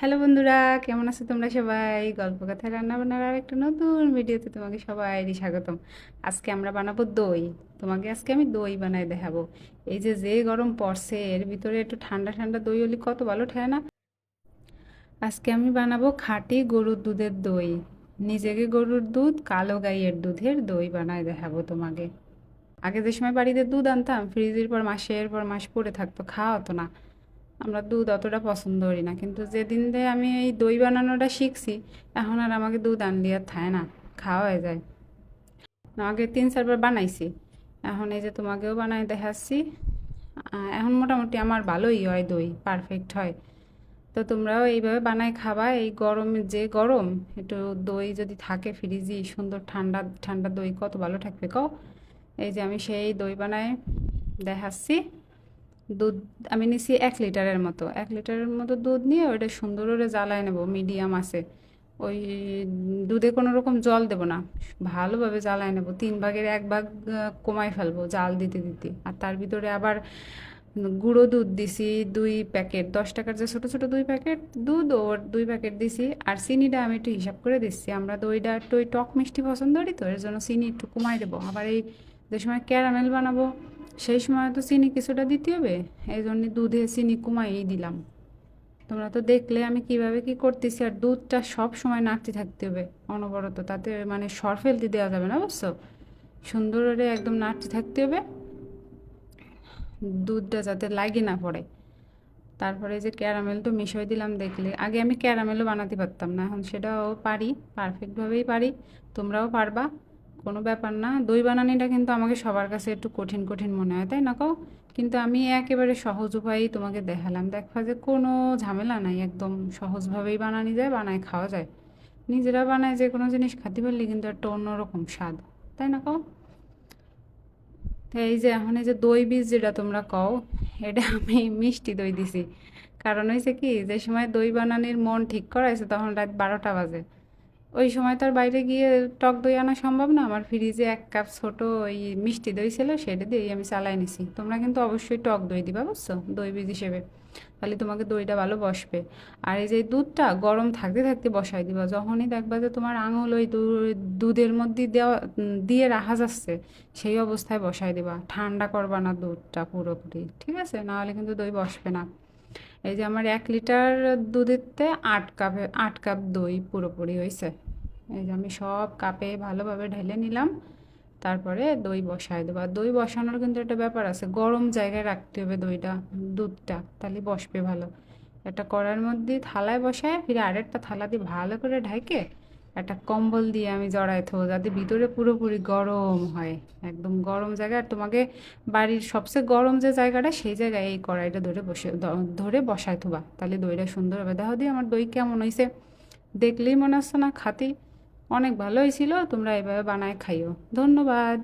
Hello বন্ধুরা, কেমন আছো তোমরা সবাই? গল্প কথা রান্না বান্নার আর একটা নতুন ভিডিওতে তোমাকে সবাইরই স্বাগতম। আজকে আমরা বানাবো দই। তোমাকে আজকে আমি দই বানাই দেখাবো। এই যে যে গরম পড়ছে, এর ভিতরে একটু ঠান্ডা ঠান্ডা দই হলে কত ভালো ঠায় না? আজকে আমি বানাবো খাঁটি গরুর দুধের দই। নিজেকে গরুর দুধ, কালো গাইয়ের দুধের দই বানাই দেখাবো তোমাকে। আগে যে সময় বাড়িতে দুধ আনতাম, ফ্রিজের পর মাসের পর মাস পরে থাকতো, খাওয়া হতো না। আমরা দুধ অতটা পছন্দ করি না। কিন্তু যেদিন দিয়ে আমি এই দই বানানোটা শিখছি, এখন আর আমাকে দুধ আনলি আর থায় না, খাওয়া হয়ে যায়। আগে তিন চারবার বানাইছি। এখন এই যে তোমাকেও বানাই দেখাচ্ছি। এখন মোটামুটি আমার ভালোই হয় দই পারফেক্ট হয়। তো তোমরাও এইভাবে বানাই খাবা, এই গরম যে গরম, একটু দই যদি থাকে ফ্রিজি সুন্দর ঠান্ডা ঠান্ডা দই কত ভালো থাকবে কও? এই যে আমি সেই দই বানাই দেখাচ্ছি। দুধ আমি নিছি এক লিটারের মতো। এক লিটারের মতো দুধ নিয়ে ওইটা সুন্দর করে জ্বালায় নেব মিডিয়াম আছে। ওই দুধে কোনো রকম জল দেব না, ভালোভাবে জ্বালায় নেব। তিন ভাগের এক ভাগ কমায় ফেলব জাল দিতে দিতে। আর তার ভিতরে আবার গুঁড়ো দুধ দিছি দুই প্যাকেট, দশ টাকার যে ছোটো ছোটো দুই প্যাকেট দুধ, ওর দুই প্যাকেট দিছি। আর চিনিটা আমি একটু হিসাব করে দিচ্ছি। আমরা দইটা একটু ওই টক মিষ্টি পছন্দ করি তো, এর জন্য চিনি একটু কমাই দেবো। আবার এই যে সময় ক্যারামেল বানাবো সেই সময় তো চিনি কিছুটা দিতে হবে। এই জন্য দুধে চিনি কমাইই দিলাম। তোমরা তো দেখলে আমি কীভাবে কি করতেছি, আর দুধটা সব সময় নাড়তে থাকতে হবে অনবরত। তাতে মানে সর ফেলতে দেওয়া যাবে না, বুঝছ? সুন্দর একদম নাড়তে থাকতে হবে। দুধটা যাতে লাগে না পড়ে। তারপরে যে ক্যারামেল তো মিশিয়ে দিলাম, দেখলে। আগে আমি ক্যারামেলও বানাতে পারতাম না, এখন সেটাও পারি পারফেক্টভাবেই পারি। তোমরাও পারবা। কোনো ব্যাপার না। দই বানানিটা কিন্তু আমাকে সবার কাছে একটু কঠিন কঠিন মনে হয়, তাই না কও? কিন্তু আমি একেবারে সহজ উপায়েই তোমাকে দেখালাম। দেখবা যে কোনো ঝামেলা নাই, একদম সহজভাবেই বানানি যায়, বানায় খাওয়া যায়। নিজেরা বানায় যে কোনো জিনিস খাতে পারলে কিন্তু একটা অন্যরকম স্বাদ, তাই না কও? তো এই যে এখন এই যে দই বীজ যেটা তোমরা কও, এটা আমি মিষ্টি দই দিছি। কারণ হয়েছে কি, যে সময় দই বানানির মন ঠিক করাইছে তখন রাত বারোটা বাজে। ওই সময় তো আর বাইরে গিয়ে টক দই আনা সম্ভব না। আমার ফ্রিজে এক কাপ ছোট ওই মিষ্টি দই ছিল, সেটা দিয়েই আমি চালাই নিছি। তোমরা কিন্তু অবশ্যই টক দই দিবা, বুঝছ? দই বীজ হিসেবে। তাহলে তোমাকে দইটা ভালো বসবে। আর এই যে দুধটা গরম থাকতে থাকতে বসাই দিবা। যখনই দেখবা যে তোমার আঙুল ওই দুধের মধ্যে দেওয়া দিয়ে রাখা যাচ্ছে, সেই অবস্থায় বসাই দিবা। ঠান্ডা করবা না দুধটা পুরোপুরি, ঠিক আছে? নাহলে কিন্তু দই বসবে না। এই যে আমার এক লিটার দুধেরতে আট কাপে আট কাপ দই পুরোপুরি হয়েছে। এই যে আমি সব কাপে ভালোভাবে ঢেলে নিলাম, তারপরে দই বসায় দেবো। আর দই বসানোর কিন্তু একটা ব্যাপার আছে, গরম জায়গায় রাখতে হবে দইটা, দুধটা, তাহলে বসবে ভালো। একটা কড়ার মধ্যে থালায় বসায়, ফিরে আরেকটা থালা দিয়ে ভালো করে ঢেকে একটা কম্বল দিয়ে আমি জড়াই থো যাতে ভিতরে পুরোপুরি গরম হয়। একদম গরম জায়গা। আর তোমাকে বাড়ির সবচেয়ে গরম যে জায়গাটা, সেই জায়গায় এই কড়াইটা ধরে বসে ধরে বসাই থোবা তাহলে দইটা সুন্দর হবে। দেখো দিয়ে আমার দই কেমন হয়েছে দেখলেই মনে হচ্ছে না খাতি অনেক ভালো হয়েছিল তোমরা এভাবে বানায় খাইও। ধন্যবাদ।